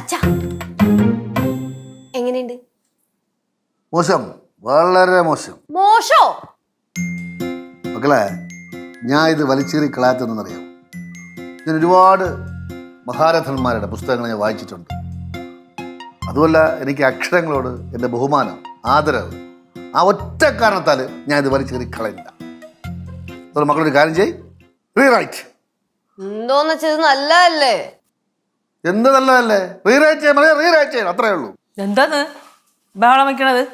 അച്ഛാ. എങ്ങനെയുണ്ട്? മോശം. വളരെ മോശം. മോശോ? മക്കളെ ഞാൻ ഇത് വലിച്ചേറി കളയാത്തതെന്നറിയാം ഞാൻ ഒരുപാട് മഹാരഥന്മാരുടെ പുസ്തകങ്ങൾ ഞാൻ വായിച്ചിട്ടുണ്ട്. അതുമല്ല എനിക്ക് അക്ഷരങ്ങളോട് എന്റെ ബഹുമാനം ആദരവ് ആ ഒറ്റ കാരണത്താൽ ഞാൻ ഇത് വലിച്ചേറി കളയില്ല. അതുകൊണ്ട് മക്കളൊരു കാര്യം ചെയ് റീറൈറ്റ് എന്തോന്ന് വെച്ചത് നല്ലതല്ലേ? എന്ത് നല്ലതല്ലേ? റീറൈറ്റ് ചെയ്യാൻ പറയാം റീറൈറ്റ് ചെയ്യണം അത്രേ ഉള്ളൂ. എന്താന്ന് ബഹളം വെക്കണത്?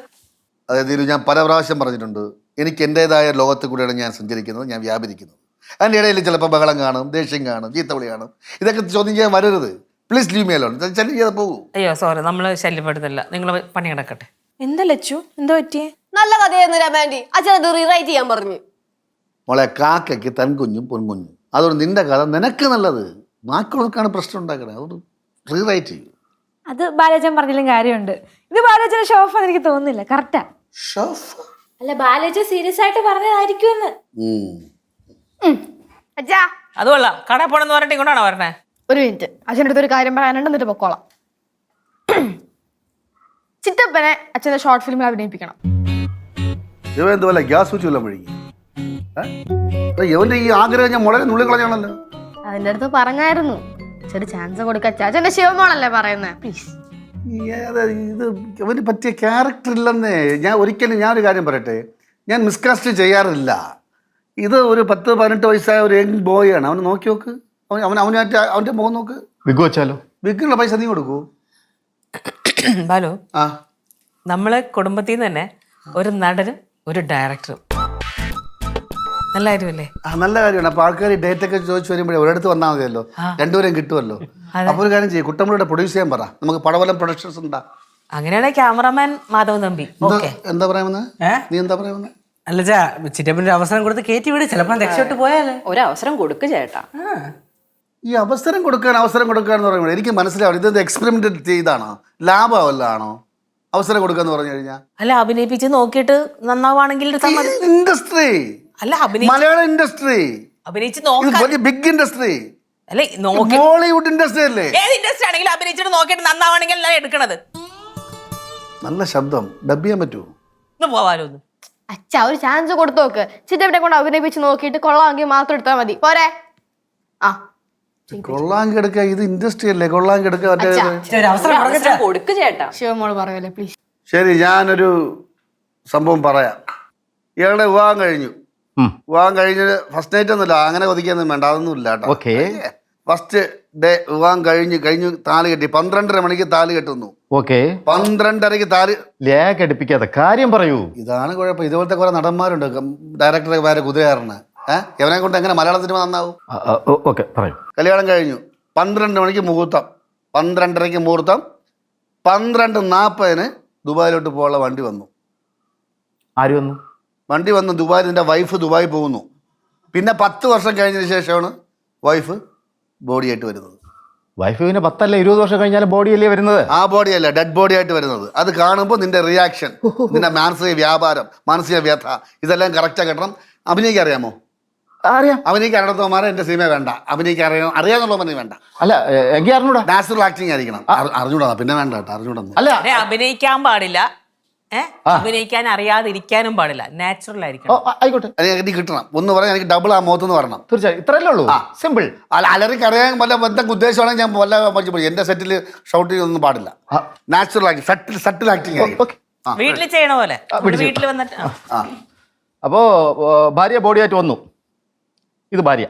അതായത് ഇത് ഞാൻ പല പ്രാവശ്യം പറഞ്ഞിട്ടുണ്ട്. എനിക്ക് എന്റെതായ ലോകത്ത് കൂടെയാണ് ഞാൻ സഞ്ചരിക്കുന്നത് ഞാൻ വ്യാപരിക്കുന്നത്. അതിന്റെ ഇടയിൽ ചിലപ്പോൾ ബഹളം കാണും ദേഷ്യം കാണും ചീത്തവിളി കാണും. ഇതൊക്കെ ചോദ്യം ചെയ്യാൻ വരരുത്. പ്ലീസ് ലീവ് മീ അലോൺ ചെല്ലി ചെയ്ത് പോകൂ. അയ്യോ സോറി നമ്മൾ ശല്യപ്പെടുത്തില്ല. നിങ്ങൾ പണി കിടക്കട്ടെ എന്താ ലച്ചു? എന്താ പറ്റിയേ? നല്ല കഥയായിരുന്നു രമാൻഡി അച്ഛൻ റീറൈറ്റ് ചെയ്യാൻ പറഞ്ഞു. മോളെ കാക്കയ്ക്ക് തൻകുഞ്ഞും പൊൻകുഞ്ഞും. അതുകൊണ്ട് നിന്റെ കഥ നിനക്ക് നല്ലത്. ബാക്കിയുള്ളവർക്കാണ് പ്രശ്നം ഉണ്ടാക്കുന്നത് അതുകൊണ്ട് റീറൈറ്റ് ചെയ്യും. അത് ബാലചൻ പറഞ്ഞാലും കാര്യമുണ്ട്. ഇത് ബാലചൻ ഷോഫ് എനിക്ക് തോന്നുന്നില്ല. കറക്റ്റാ. ഷോഫ്? അല്ല ബാലചൻ സീരിയസ് ആയിട്ട് പറഞ്ഞതായിരിക്കുമെന്ന്. അച്ഛാ. അത് കൊള്ളാം. കടയിൽ പോണെന്ന് പറഞ്ഞിട്ട് ഇങ്ങോട്ടാണോ പറഞ്ഞേ ഒരു മിനിറ്റ്. അച്ഛന്റെ അടുത്ത് ഒരു കാര്യം പറയാനുണ്ട്. എന്നിട്ട് പൊക്കോളാം. ചിറ്റപ്പനെ അച്ഛന്റെ ഷോർട്ട് ഫിലിമിൽ അഭിനയിപ്പിക്കണം. ഇവ എന്തുപോലെ ഗ്യാസ് വെച്ച് വല്ലതും വഴുകി ഇവന്റെ ഈ ആഗ്രഹം ഞാൻ മുളകെ നുള്ളി കളഞ്ഞാണല്ലോ. അതിന്റെ അടുത്ത് പറഞ്ഞായിരുന്നു. ചെറിയ ചാൻസ് കൊടുക്ക ചാച്ചന്റെ ശിവമോളല്ലേ പറയുന്നത് പ്ലീസ്. ഇത് അവന് പറ്റിയ ക്യാരക്ടർ ഇല്ലെന്നേ. ഞാൻ ഒരിക്കലും ഞാനൊരു കാര്യം പറയട്ടെ. ഞാൻ മിസ്കാസ്റ്റ് ചെയ്യാറില്ല. ഇത് ഒരു പത്ത് പതിനെട്ട് വയസ്സായ ഒരു യങ് ബോയ് ആണ്. അവന് നോക്കി നോക്ക്. അവൻ അവൻ അവനായിട്ട് അവന്റെ മുഖം നോക്ക്. വിഗ് വെച്ചാലോ? വിഗിനുള്ള പൈസ നീ കൊടുക്കൂ. ബാലു ആ. നമ്മളെ കുടുംബത്തിൽ നിന്ന് തന്നെ ഒരു നടനും ഒരു ഡയറക്ടറും നല്ല കാര്യമല്ലേ? ആ നല്ല കാര്യമാണ്. അപ്പൊ ആൾക്കാർ ഡേറ്റ് ഒക്കെ ചോദിച്ചു വരുമ്പോഴേ ഒരിടത്ത് വന്നാൽ മതിയല്ലോ. രണ്ടുപേരും കിട്ടുമല്ലോ. അപ്പൊ ഒരു കാര്യം ചെയ്യും കുട്ടമ്പളുടെ പ്രൊഡ്യൂസ് ചെയ്യാൻ പറ. നമുക്ക് പടവലം പ്രൊഡക്ഷൻസ് ഉണ്ടാ. അങ്ങനെയാണെങ്കിൽ ക്യാമറമാൻ മാധവ് തമ്പി എന്താ പറയുന്നത്? നീ എന്താ പറയാമെന്ന് അല്ല ചാ ചിറ്റപ്പന്റെ അവസരം കൊടുത്ത് കയറ്റി വിട്. ചിലപ്പോൾ രക്ഷപ്പെട്ട് പോയാലേ. അവസരം കൊടുക്ക് ചേട്ടാ. ഈ അവസരം കൊടുക്കാൻ അവസരം കൊടുക്കാൻ എന്ന് പറയുമ്പോൾ എനിക്ക് മനസ്സിലാവില്ല ഇതെന്ത് എക്സ്പെരിമെന്റ് ചെയ്താണോ? ലാഭമല്ലാണോ? അവസരം കൊടുക്കാന്ന് പറഞ്ഞു കഴിഞ്ഞാൽ അല്ല അഭിനയിപ്പിച്ച് നോക്കിയിട്ട് നന്നാവാണെങ്കിൽ ഇൻഡസ്ട്രി അല്ല അഭിനയി മലയാള ഇൻഡസ്ട്രി അഭിനയിച്ച് ഇത് നോക്കാൻ വലിയ ബിഗ് ഇൻഡസ്ട്രി അല്ലെ നോക്കി ബോളിവുഡ് ഇൻഡസ്ട്രി അല്ലേ? ഏത് ഇൻഡസ്ട്രി ആണെങ്കിലും അഭിനയിച്ചിട്ട് നോക്കിയിട്ട് നന്നാവണെങ്കിൽ അല്ല എടുക്കണത്? നല്ല ശബ്ദം. ഡബ് ചെയ്യാൻ പറ്റുമോ? ഒന്ന് പോവാലോ ഒന്ന്. അച്ഛാ ഒരു ചാൻസ് കൊടുത്തു നോക്ക്. ചിറ്റവിടെ കൊണ്ട് അഭിനയിപ്പിച്ച് നോക്കിയിട്ട് കൊള്ളാമെങ്കിൽ മാത്രം എടുത്താൽ മതി. പോരെ. ആ. കൊള്ളാൻ എടുക്ക. ഇത് ഇൻഡസ്ട്രി അല്ലേ? കൊള്ളാൻ കിടക്കുക മറ്റേ. ഒരു അവസരം കൊടുക്ക അവസരം കൊടുക്ക് ചേട്ടാ. ശിവമോൾ പറയുമല്ലേ പ്ലീസ് ശരി ഞാനൊരു സംഭവം പറയാം. ഇയാളുടെ വിവാഹം കഴിഞ്ഞു. വിവാഹം കഴിഞ്ഞത് ഫസ്റ്റ് നൈറ്റ് ഒന്നുമില്ല. അങ്ങനെ ഒതുക്കിയൊന്നും വേണ്ട. അതൊന്നും ഇല്ല കേട്ടോ. ഓക്കേ. ഫസ്റ്റ് ഡേ വിവാഹം കഴിഞ്ഞ് കഴിഞ്ഞു താൽ കെട്ടി. പന്ത്രണ്ടര മണിക്ക് താൽ കെട്ടുന്നു. ഓക്കെ പന്ത്രണ്ടരക്ക് താൽ ലേഖ അടുപ്പിക്കാതെ. കാര്യം പറയൂ. ഇതാണ് കുഴപ്പം. ഇതുപോലത്തെ കുറെ നടന്മാരുണ്ട്. ഡയറക്ടറെ വേറെ കുതിരയാറിന് ഏഹ് ഇവനെ കൊണ്ട് എങ്ങനെ മലയാള സിനിമ നന്നാവും? ഓക്കെ പറയൂ. കല്യാണം കഴിഞ്ഞു. പന്ത്രണ്ട് മണിക്ക് മുഹൂർത്തം. പന്ത്രണ്ടരയ്ക്ക് മുഹൂർത്തം. പന്ത്രണ്ട് നാൽപ്പതിന് ദുബായിലോട്ട് പോകാനുള്ള വണ്ടി വന്നു. ആര് വന്നു? വണ്ടി വന്ന് ദുബായിൽ എന്റെ വൈഫ് ദുബായി പോകുന്നു. പിന്നെ പത്ത് വർഷം കഴിഞ്ഞതിന് ശേഷമാണ് വൈഫ് ബോഡിയായിട്ട് വരുന്നത്. വൈഫ് പിന്നെ പത്തല്ല ഇരുപത് വർഷം കഴിഞ്ഞാലും ബോഡിയല്ലേ വരുന്നത്? ആ ബോഡി അല്ല ഡെഡ് ബോഡി ആയിട്ട് വരുന്നത്. അത് കാണുമ്പോൾ നിന്റെ റിയാക്ഷൻ നിന്റെ മാനസിക വ്യാപാരം മാനസിക വ്യഥ ഇതെല്ലാം കറക്റ്റാ കിട്ടണം അഭിനയിക്കാൻ അറിയാമോ? അറിയാം. അഭിനയിക്കാൻ അറിയാത്തവന്മാരെ എന്റെ സിനിമ വേണ്ട. അഭിനയിക്കാൻ അറിയാം അറിയാന്നുള്ളവനെ വേണ്ട. അല്ല എങ്കിൽ എങ്കി അറിഞ്ഞൂടാ? നാച്ചുറൽ ആക്ടിങ് ആയിരിക്കണം. അറി- അറിഞ്ഞൂടാ പിന്നെ വേണ്ട കേട്ടോ അറിഞ്ഞൂടാ അല്ല. അഭിനയിക്കാൻ പാടില്ല. അഭിനയിക്കാൻ അറിയാതിരിക്കാനും പാടില്ല. നാച്ചുറൽ ആയിരിക്കണം. ആയിക്കോട്ടെ. എനിക്ക് കിട്ടണം. ഒന്ന് പറയാൻ എനിക്ക് ഡബിൾ ആ മുഖത്തുനിന്ന് വരണം തീർച്ചയായും. ഇത്രയല്ലേ ഉള്ളൂ? സിമ്പിൾ അല്ല അലറിക്ക് അറിയാൻ വല്ല എന്തൊക്കെ ഉദ്ദേശമാണെങ്കിൽ ഞാൻ വല്ല പഠിച്ചു എന്റെ സെറ്റിൽ ഷൗട്ട് ഒന്നും പാടില്ല. Natural acting subtle subtle acting വീട്ടിൽ ചെയ്യണ പോലെ. വീട്ടിൽ വന്നിട്ട് അപ്പോ ഭാര്യ ബോഡിയായിട്ട് വന്നു. ഇത് ഭാര്യ.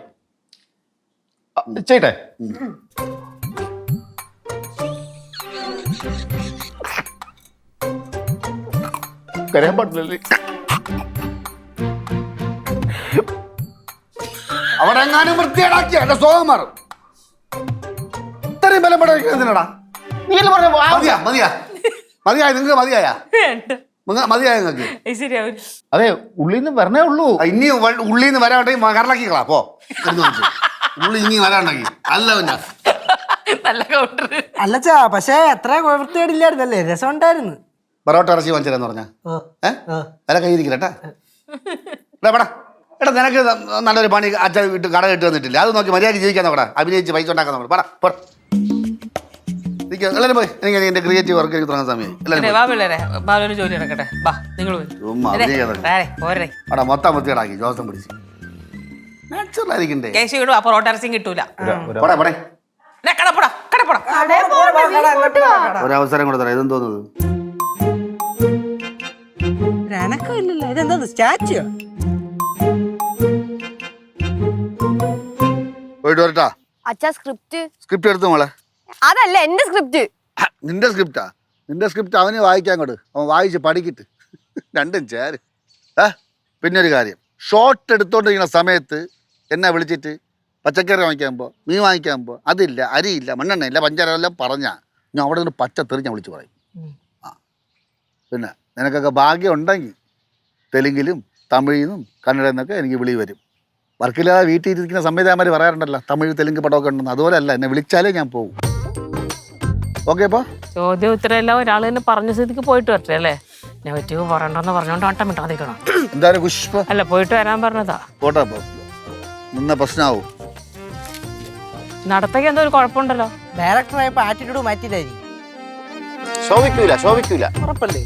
ചെയ്യട്ടെ. കരയാൻ പാടില്ലല്ലേ? അവിടെ എങ്ങാനും വൃത്തിയേടാക്കിയ എന്റെ സ്വഭാവം മാറും. ഇത്രയും ബലം പറഞ്ഞ മതിയാ മതിയാ. മതിയായ നിങ്ങൾക്ക് മതിയായ. മതിയായ നിങ്ങൾക്ക് അതെ ഉള്ളിൽ നിന്ന് വരണേ ഉള്ളൂ. ഇനി നിന്ന് വരാണ്ടെങ്കിൽ കടലാക്കിക്കളാ പോ. ഉള്ളി ഇനി വരാണ്ടെങ്കിൽ അല്ല പിന്നെ. നല്ല കൗണ്ടർ അല്ലച്ചാ പക്ഷേ അത്ര വൃത്തികേടില്ലായിരുന്നല്ലേ? രസം ഉണ്ടായിരുന്നു പൊറോട്ട ഇറച്ചി വാങ്ങിച്ചതെന്ന് പറഞ്ഞ? ഓ അല്ല കയ്യിരിക്കില്ല കേട്ടാ എടാ എടാ നിനക്ക് നല്ലൊരു പണി അച്ഛൻ വീട്ട് കട കിട്ടി വന്നിട്ടില്ല അത് നോക്കി മര്യാദയ്ക്ക് ജീവിക്കാൻ നോക്കടാ. അഭിനയിച്ച് പൈസ ഉണ്ടാക്കാൻ നമ്മൾ പറ എനിക്ക് എല്ലാവരും പോയി. എനിക്ക് എന്റെ ക്രിയേറ്റീവ് വർക്ക് എനിക്ക് തുടങ്ങാൻ സമയം എല്ലാവരും ജോലി നടക്കട്ടെ. നിങ്ങൾ മൊത്തം മൊത്തം ജോസം പിടിച്ച്. നാച്ചുറൽ ആയിരിക്കണ്ടേ? കിട്ടൂല. പോടെ പോടെ. ഡേ, കടപ്പുടാ കടപ്പുടാ ഒരവസരം കൂടെ തരാം ഇതെന്ന് തോന്നുന്നത് എനക്കില്ലല്ലോ ഇതെന്താ സ്റ്റാച്ചു പോയിട്ട് വരട്ടാ. അച്ഛാ സ്ക്രിപ്റ്റ്. സ്ക്രിപ്റ്റ് എടുത്തു മോളെ? അതല്ല എന്റെ സ്ക്രിപ്റ്റ്. നിന്റെ സ്ക്രിപ്റ്റാ? നിന്റെ സ്ക്രിപ്റ്റ് അവന് വായിക്കാൻ കൊടു അവൻ വായിച്ച് പഠിക്കിട്ട്. രണ്ടും ചേര്. ഏ പിന്നെ ഒരു കാര്യം. ഷോർട്ട് എടുത്തോണ്ടിരിക്കുന്ന സമയത്ത് എന്നെ വിളിച്ചിട്ട് പച്ചക്കറി വാങ്ങിക്കാൻ പോ മീൻ വാങ്ങിക്കാൻ പോ. അതില്ല അരിയില്ല മണ്ണെണ്ണ ഇല്ല പഞ്ചാര എല്ലാം പറഞ്ഞാ ഞാൻ അവിടെ നിന്ന് പച്ച തെറിഞ്ഞ വിളിച്ചു പറയും. ആ. പിന്നെ? നിനക്കൊക്കെ ഭാഗ്യം ഉണ്ടെങ്കിൽ തെലുങ്കിലും തമിഴിന്നും കന്നഡയിൽ നിന്നൊക്കെ എനിക്ക് വിളി വരും. വർക്കില്ലാതെ വീട്ടിൽ ഇരിക്കുന്ന സംവിധായകന്മാർ പറയാറുണ്ടല്ലോ തമിഴ് തെലുങ്ക് പടമൊക്കെ ഉണ്ടെന്ന്. അതുപോലെയല്ല എന്നെ വിളിച്ചാലേ ഞാൻ പോകും ഓക്കെ അപ്പോൾ ചോദ്യം ഉത്തരം എല്ലാം ഒരാൾ തന്നെ പറഞ്ഞ സ്ഥിതിക്ക് പോയിട്ട് വരട്ടെ അല്ലേ? നെഗറ്റീവ് പറയണ്ടെന്ന് പറഞ്ഞോണ്ട് വട്ടം മിട്ടാതിരിക്കണം എന്തായാലും പുഷ്പ. അല്ല പോയിട്ട് വരാൻ പറഞ്ഞതാ. പോട്ടെ അപ്പോൾ നിന്ന പ്രശ്നമാവും നടത്തേക്ക് എന്തോ ഒരു കുഴപ്പമുണ്ടല്ലോ. ഡയറക്ടറായപ്പോ ആറ്റിറ്റ്യൂഡ് മാറ്റിയില്ലായിരിക്കും ശോഭിക്കൂല ശോഭിക്കൂല. ഉറപ്പല്ലേ?